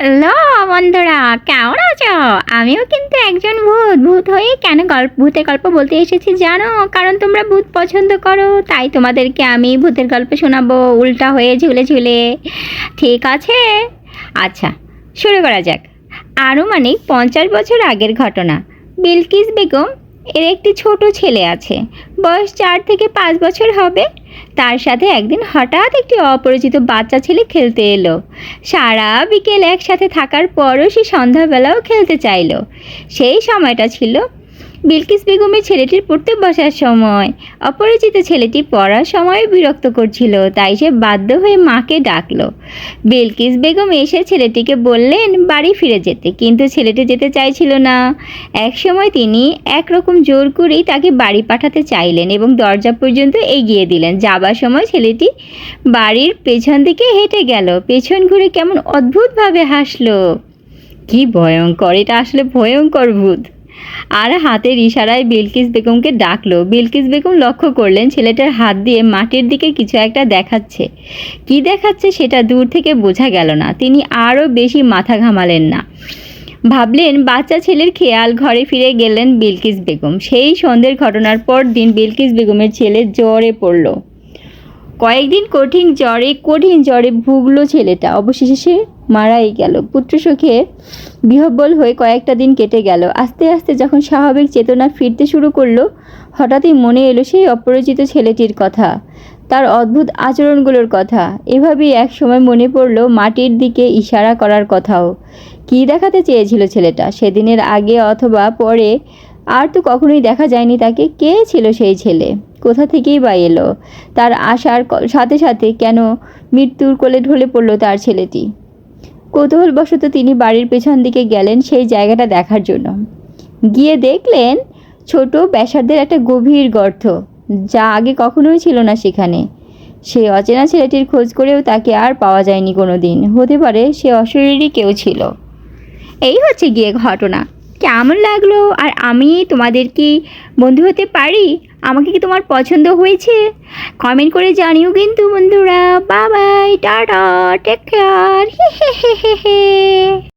Hello বন্ধুরা, কেমন আছো? আমিও কিন্তু একজন ভূত। ভূত হয়ে কেন গল্প, ভূতের গল্প বলতে এসেছি জানো? কারণ তোমরা ভূত পছন্দ করো, তাই তোমাদেরকে আমি ভূতের গল্প শোনাবো, উল্টা হয়ে ঝুলে ঝুলে। ঠিক আছে? আচ্ছা শুরু করা যাক। আনুমানিক পঞ্চাশ বছর আগের ঘটনা। বিলকিস বেগম এর একটি ছোট ছেলে আছে। বয়স চার থেকে পাঁচ বছর হবে। তার সাথে একদিন হঠাৎ একটি অপরিচিত বাচ্চা ছেলে খেলতে এলো। সারা বিকেল একসাথে থাকার পরও সে সন্ধ্যাবেলাও খেলতে চাইল। সেই সময়টা ছিল বিলকিস বেগমের ছেলেটির পড়তে বসার সময়। অপরিচিত ছেলেটি পড়ার সময় বিরক্ত করছিল, তাই সে বাধ্য হয়ে মাকে ডাকলো। বিলকিস বেগম এসে ছেলেটিকে বললেন, বাড়ি ফিরে যেতে। কিন্তু ছেলেটি যেতে চাইছিল না। একসময় তিনি একরকম জোর করেই তাকে বাড়ি পাঠাতে চাইলেন এবং দরজা পর্যন্ত এগিয়ে দিলেন। যাবার সময় ছেলেটি বাড়ির পেছন দিকে হেঁটে গেল। পেছন ঘুরে কেমন অদ্ভুতভাবে হাসলো। কি ভয়ঙ্কর! এটা আসলে ভয়ঙ্কর ভূত! আর হাতের ইশারায় বিলকিস বেগমকে ডাকলো। বিলকিস বেগম লক্ষ্য করলেন ছেলেটার হাত দিয়ে মাটির দিকে কিছু একটা দেখাচ্ছে। কি দেখাচ্ছে সেটা দূর থেকে বোঝা গেল না। তিনি আরও বেশি মাথা ঘামালেন না। ভাবলেন বাচ্চা ছেলের খেয়াল ঘরে ফিরে গেলেন বিলকিস বেগম। সেই সন্ধ্যের ঘটনার পর দিন বিলকিস বেগমের ছেলে জ্বরে পড়ল। কয়েকদিন কঠিন জ্বরে কঠিন জ্বরে ভুগলো ছেলেটা। অবশেষে সে মারাই গেল। পুত্র সুখে বিহব্বল হয়ে কয়েকটা দিন কেটে গেল। আস্তে আস্তে যখন স্বাভাবিক চেতনা ফিরতে শুরু করল, হঠাৎই মনে এলো সেই অপরিচিত ছেলেটির কথা, তার অদ্ভুত আচরণগুলোর কথা। এভাবেই এক সময় মনে পড়ল মাটির দিকে ইশারা করার কথাও। কী দেখাতে চেয়েছিল ছেলেটা? সেদিনের আগে অথবা পরে আর তো কখনোই দেখা যায়নি তাকে। কে ছিল সেই ছেলে? কোথা থেকেই বা এলো? তার আসার সাথে সাথে কেন মৃত্যুর কোলে ঢলে পড়ল তার ছেলেটি? কৌতূহলবশত তিনি বাড়ির পেছন দিকে গেলেন সেই জায়গাটা দেখার জন্য। গিয়ে দেখলেন ছোট ব্যাসার্ধের একটা গভীর গর্ত, যা আগে কখনোই ছিল না সেখানে। সেই অচেনা ছেলেটির খোঁজ করেও তাকে আর পাওয়া যায়নি কোনো দিন হতে পারে সে অশরীরই কেউ ছিল। এই হচ্ছে গিয়ে ঘটনা। কেমন লাগল? আর আমি তোমাদের কি বন্ধু হতে পারি? আমাকে কি তোমার পছন্দ হয়েছে? কমেন্ট করে জানিও কিন্তু বন্ধুরা। বাবাই টাটা টেক কেয়ার হে হে হে হে হে